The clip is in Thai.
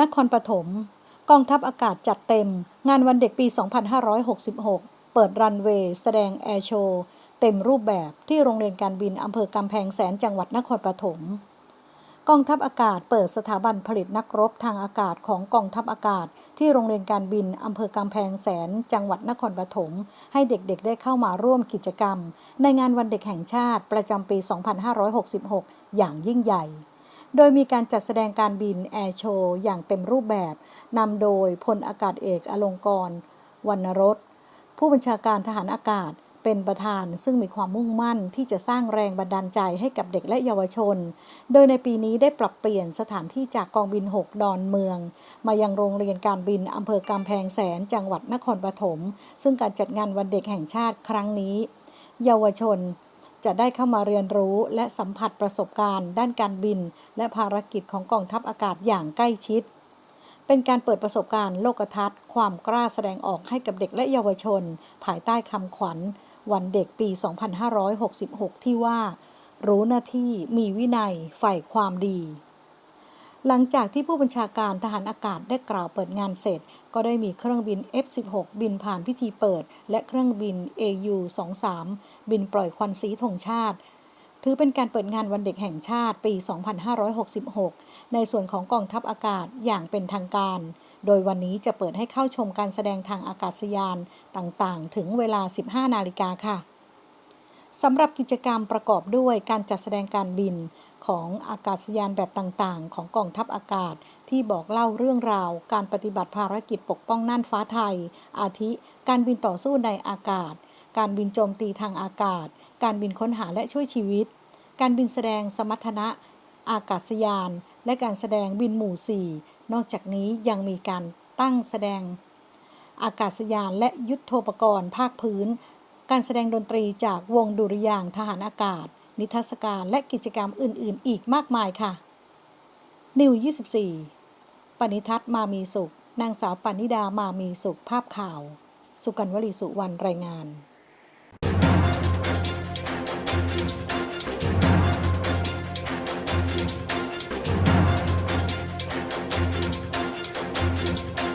นครปฐมกองทัพอากาศจัดเต็ม งานวันเด็กปี 2566 เปิดรันเวย์ แสดงแอร์โชว์เต็มรูปแบบที่โรงเรียนการบินอำเภอกำแพงแสนจังหวัดนครปฐมกองทัพอากาศเปิดสถาบันผลิตนักรบทางอากาศของกองทัพอากาศ ที่โรงเรียนการบินอำเภอกำแพงแสน จังหวัดนครปฐมให้เด็กๆ ได้เข้ามาร่วมกิจกรรม ในงานวันเด็กแห่งชาติประจำปี 2566 อย่างยิ่งใหญ่ โดยมีการจัดแสดงการบินแอร์โชว์อย่างเต็มรูปแบบนำโดยพลอากาศเอกอลงกรวรรณรสผู้บัญชาการทหารอากาศเป็นประธานซึ่งมีความมุ่งมั่นที่จะสร้างแรงบันดาลใจให้กับเด็กและเยาวชน โดยในปีนี้ได้ปรับเปลี่ยนสถานที่จากกองบิน 6 ดอนเมือง มายังโรงเรียนการบินอำเภอกำแพงแสนจังหวัดนครปฐม ซึ่งการจัดงานวันเด็กแห่งชาติครั้งนี้ เยาวชน จะได้เข้ามาเรียนรู้และสัมผัสประสบการณ์ ด้านการบิน และภารกิจของกองทัพอากาศอย่างใกล้ชิด เป็นการเปิดประสบการณ์โลกทัศน์ ความกล้าแสดงออกให้กับเด็กและเยาวชน ภายใต้คำขวัญ วันเด็กปี 2566 ที่ว่า รู้หน้าที่มีวินัยใฝ่ความดี หลังจากที่ผู้บัญชาการทหารอากาศได้กล่าวเปิดงานเสร็จ ก็ได้มีเครื่องบิน F-16 บินผ่านพิธีเปิด และเครื่องบิน AU-23 บินปล่อยควันสีธงชาติ ถือเป็นการเปิดงานวันเด็กแห่งชาติปี 2566 ในส่วนของกองทัพอากาศอย่างเป็นทางการ โดยวันนี้จะเปิดให้เข้าชมการแสดงทางอากาศยานต่างๆ ถึงเวลา 15 นาฬิกาค่ะสำหรับกิจกรรมประกอบด้วยการจัดแสดงการบิน ของอากาศยานแบบต่างๆ ของกองทัพอากาศ ที่บอกเล่าเรื่องราว การปฏิบัติภารกิจปกป้องน่านฟ้าไทย อาทิ การบินต่อสู้ในอากาศ การบินโจมตีทางอากาศ การบินค้นหาและช่วยชีวิต การบินแสดงสมรรถนะ อากาศยาน และการแสดงบินหมู่ 4 นอกจากนี้ยังมีการตั้งแสดง อากาศยานและยุทธโธปกรณ์ภาคพื้น การแสดงดนตรีจากวงดุริยางทหารอากาศ นิทรรศการและกิจกรรมอื่น ๆ อีกมากมายค่ะ นิว 24 ปณิทัศน์มามีสุข นางสาวปณิดามามีสุขภาพข่าว สุกันวลีสุวรรณรายงาน